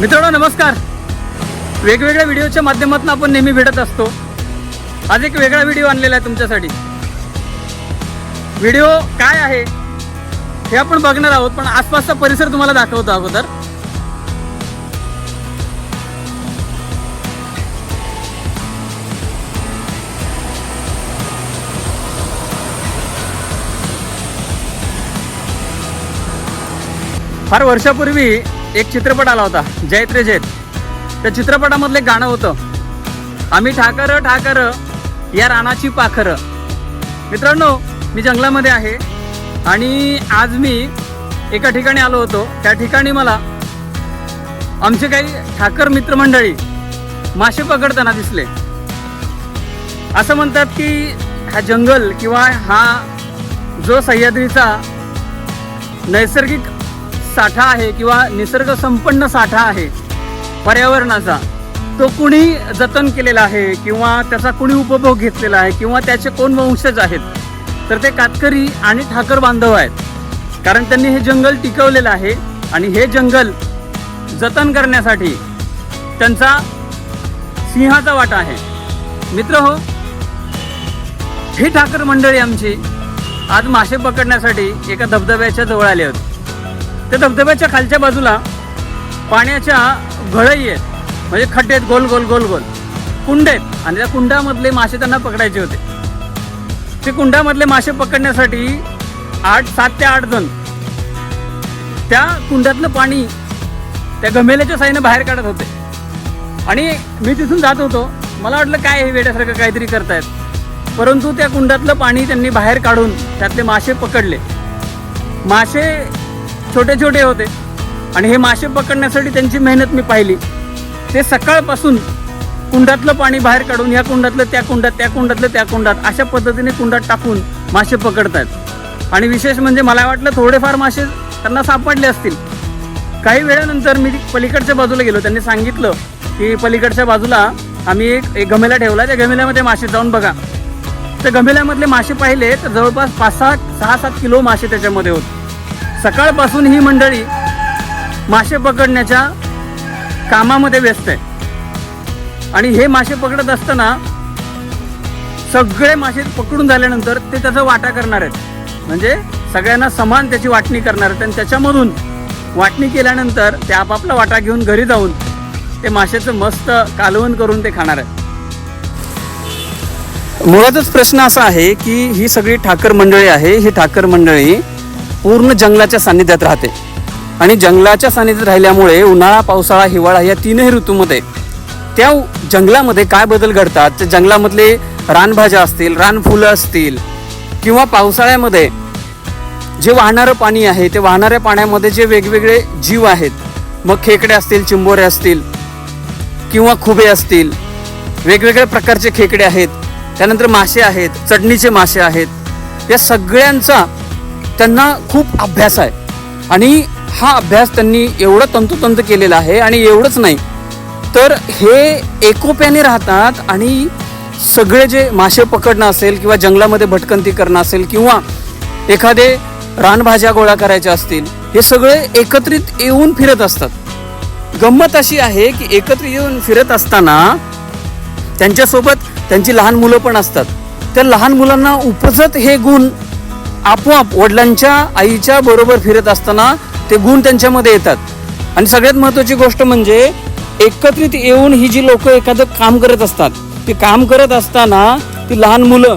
मित्रांनो नमस्कार. वेगवेगळ्या व्हिडिओच्या माध्यमातून आपण नेहमी भेटत असतो. आज एक वेगळा व्हिडिओ आणलेला आहे तुमच्यासाठी. व्हिडिओ काय आहे हे आपण बघणार आहोत पण आसपासचा परिसर तुम्हाला दाखवतो अगोदर. फार वर्षापूर्वी एक चित्रपट आला होता जैत रे जयत त्या चित्रपटामधलं एक गाणं होतं. आम्ही ठाकर ठाकर या रानाची पाखर. मित्रांनो मी जंगलामध्ये आहे आणि आज मी एका ठिकाणी आलो होतो. त्या ठिकाणी मला आमचे काही ठाकर मित्रमंडळी मासे पकडताना दिसले. असं म्हणतात की हा जंगल किंवा हा जो सह्याद्रीचा नैसर्गिक साठा आहे किंवा निसर्ग संपन्न साठा आहे पर्यावरणाचा तो कुणी जतन केलेला आहे किंवा त्याचा कुणी उपभोग घेतलेला आहे किंवा त्याचे कोण वंशज आहेत तर ते कातकरी आणि ठाकर बांधव आहेत. कारण त्यांनी हे जंगल टिकवलेलं आहे आणि हे जंगल जतन करण्यासाठी त्यांचा सिंहाचा वाटा आहे. मित्र हो ही ठाकर मंडळी आमची आज मासे पकडण्यासाठी एका धबधब्याच्या जवळ आले होते. त्या धबधब्याच्या खालच्या बाजूला पाण्याच्या घळई आहेत. म्हणजे खड्डे आहेत गोल गोल गोल गोल. कुंड आहेत. आणि त्या कुंडामधले मासे त्यांना पकडायचे होते. ते कुंडामधले मासे पकडण्यासाठी आठ सात ते आठ जण त्या कुंडातलं पाणी त्या गमेल्याच्या साईनं बाहेर काढत होते. आणि मी तिथून जात होतो. मला वाटलं काय हे वेड्यासारखं काहीतरी करतायत. परंतु त्या कुंडातलं पाणी त्यांनी बाहेर काढून त्यातले मासे पकडले. मासे छोटे छोटे होते. आणि हे मासे पकडण्यासाठी त्यांची मेहनत मी पाहिली. ते सकाळपासून कुंडातलं पाणी बाहेर काढून ह्या कुंडातलं त्या कुंडात त्या कुंडातलं त्या कुंडात अशा पद्धतीने कुंडात टाकून मासे पकडतात आणि विशेष म्हणजे मला वाटलं थोडेफार मासे त्यांना सापडले असतील. काही वेळानंतर मी पलीकडच्या बाजूला गेलो. त्यांनी सांगितलं की पलीकडच्या बाजूला आम्ही एक एक गमेला ठेवला. त्या गमेल्यामध्ये मासे जाऊन बघा. त्या गमेल्यामधले मासे पाहिले तर जवळपास पाच सहा सहा सात किलो मासे त्याच्यामध्ये होते. सकाळपासून ही मंडळी मासे पकडण्याच्या कामामध्ये व्यस्त आहे. आणि हे मासे पकडत असताना सगळे मासे पकडून झाल्यानंतर ते त्याचा वाटा करणार आहेत. म्हणजे सगळ्यांना समान त्याची वाटणी करणार आहेत. आणि त्याच्यामधून वाटणी केल्यानंतर ते आपापला वाटा घेऊन घरी जाऊन ते माशाचं मस्त कालवण करून ते खाणार आहेत. मुळातच प्रश्न असा आहे की ही सगळी ठाकर मंडळी आहे. ही ठाकर मंडळी पूर्ण जंगलाच्या सान्निध्यात राहते. आणि जंगलाच्या सान्निध्यात राहिल्यामुळे उन्हाळा पावसाळा हिवाळा या तीनही ऋतूमध्ये त्या जंगलामध्ये काय बदल घडतात? त्या जंगलामधले रानभाज्या असतील रानफुलं असतील किंवा पावसाळ्यामध्ये जे वाहणारं पाणी आहे ते वाहणाऱ्या पाण्यामध्ये जे वेगवेगळे जीव आहेत मग खेकडे असतील चिंबोरे असतील किंवा खुबे असतील वेगवेगळ्या प्रकारचे खेकडे आहेत त्यानंतर मासे आहेत चटणीचे मासे आहेत या सगळ्यांचा त्यांना खूप अभ्यास आहे. आणि हा अभ्यास त्यांनी एवढं तंतोतंत केलेला आहे आणि एवढंच नाही. तर हे एकोप्याने राहतात आणि सगळे जे मासे पकडणं असेल किंवा जंगलामध्ये भटकंती करणं असेल किंवा एखादे रानभाज्या गोळा करायच्या असतील हे सगळे एकत्रित येऊन फिरत असतात. गंमत अशी आहे की एकत्र येऊन फिरत असताना त्यांच्यासोबत त्यांची लहान मुलं पण असतात. त्या लहान मुलांना उपजत हे गुण आपोआप वडिलांच्या आईच्या बरोबर फिरत असताना ते गुण त्यांच्यामध्ये येतात. आणि सगळ्यात महत्त्वाची गोष्ट म्हणजे एकत्रित येऊन ही जी लोक एखादं काम करत असतात ते काम करत असताना ती लहान मुलं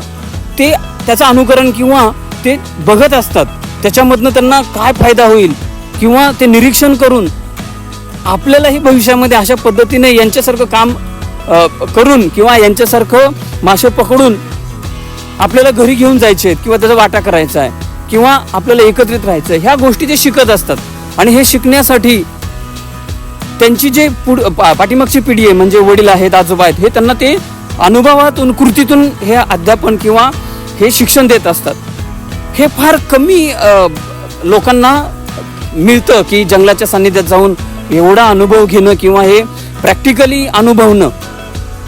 ते त्याचं अनुकरण किंवा ते बघत असतात त्याच्यामधनं त्यांना काय फायदा होईल किंवा ते निरीक्षण करून आपल्यालाही भविष्यामध्ये अशा पद्धतीने यांच्यासारखं काम करून किंवा यांच्यासारखं मासे पकडून आपल्याला घरी घेऊन जायचे आहेत किंवा त्याचा वाटा करायचा आहे किंवा आपल्याला एकत्रित राहायचं आहे ह्या गोष्टी ते शिकत असतात. आणि हे शिकण्यासाठी त्यांची जे पुढ पा- पाठीमागची पिढी आहे म्हणजे वडील आहेत आजोबा आहेत हे त्यांना ते अनुभवातून कृतीतून हे अध्यापन किंवा हे शिक्षण देत असतात. हे फार कमी लोकांना मिळतं की जंगलाच्या सान्निध्यात जाऊन एवढा अनुभव घेणं किंवा हे प्रॅक्टिकली अनुभवणं.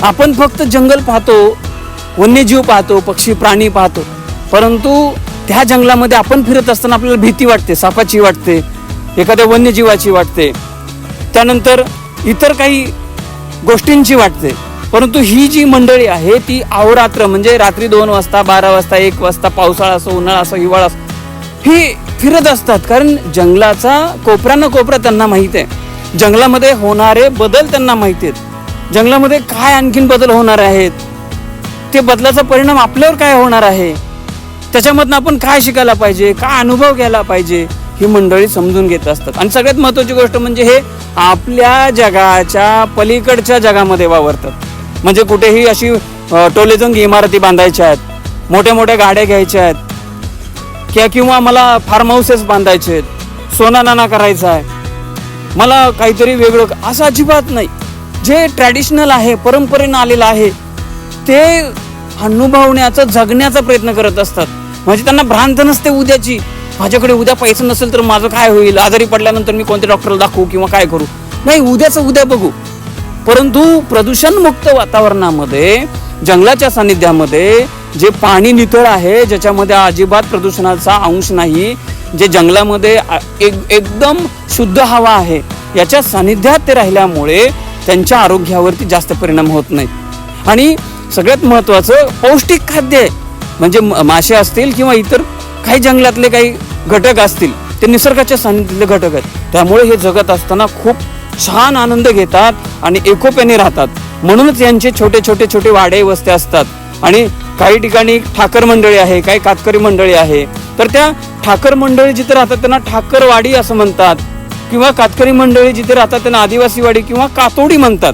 आपण फक्त जंगल पाहतो वन्यजीव पाहतो पक्षी प्राणी पाहतो. परंतु त्या जंगलामध्ये आपण फिरत असताना आपल्याला भीती वाटते सापाची वाटते एखाद्या वन्यजीवाची वाटते. त्यानंतर इतर काही गोष्टींची वाटते. परंतु ही जी मंडळी आहे ती अहोरात्र म्हणजे रात्री दोन वाजता बारा वाजता एक वाजता पावसाळा असो उन्हाळा असो हिवाळा असो ही फिरत असतात. कारण जंगलाचा कोपरा कोपरा त्यांना माहीत आहे. जंगलामध्ये होणारे बदल त्यांना माहिती आहेत. जंगलामध्ये काय आणखीन बदल होणार आहेत? ते बदलाचा परिणाम आपल्यावर काय होणार आहे? त्याच्यामधनं आपण काय शिकायला पाहिजे? काय अनुभव घ्यायला पाहिजे? ही मंडळी समजून घेत असतात. आणि सगळ्यात महत्त्वाची गोष्ट म्हणजे हे आपल्या जगाच्या पलीकडच्या जगामध्ये वावरतात. म्हणजे कुठेही अशी टोलेजंग इमारती बांधायच्या आहेत. मोठ्या मोठ्या गाड्या घ्यायच्या आहेत. किंवा किंवा मला फार्म हाऊसेस बांधायचे आहेत. सोना नाना करायचा आहे. मला काहीतरी वेगळं असं अजिबात नाही. जे ट्रॅडिशनल आहे परंपरेनं आलेलं आहे ते अनुभवण्याचा जगण्याचा प्रयत्न करत असतात. म्हणजे त्यांना भ्रांत नसते उद्याची. माझ्याकडे उद्या पैसे नसेल तर माझं काय होईल? आजारी पडल्यानंतर मी कोणत्या डॉक्टरला दाखवू किंवा काय करू? नाही उद्याचं उद्या बघू. परंतु प्रदूषणमुक्त वातावरणामध्ये जंगलाच्या सानिध्यामध्ये जे पाणी नितळ आहे ज्याच्यामध्ये अजिबात प्रदूषणाचा अंश नाही जे जंगलामध्ये एक एकदम शुद्ध हवा आहे याच्या सानिध्यात ते राहिल्यामुळे त्यांच्या आरोग्यावरती जास्त परिणाम होत नाहीत आणि सगळ्यात महत्त्वाचं पौष्टिक खाद्य आहे. म्हणजे मासे असतील किंवा इतर काही जंगलातले काही घटक असतील ते निसर्गाच्या सानिध्यातले घटक आहेत. त्यामुळे हे जगत असताना खूप छान आनंद घेतात आणि एकोप्याने राहतात. म्हणूनच यांचे छोटे छोटे छोटे वाडे वस्ते असतात. आणि काही ठिकाणी ठाकर मंडळी आहे काही कातकरी मंडळी आहे. तर त्या ठाकर मंडळी जिथे राहतात त्यांना ठाकरवाडी असं म्हणतात. किंवा कातकरी मंडळी जिथे राहतात त्यांना आदिवासीवाडी किंवा कातोडी म्हणतात.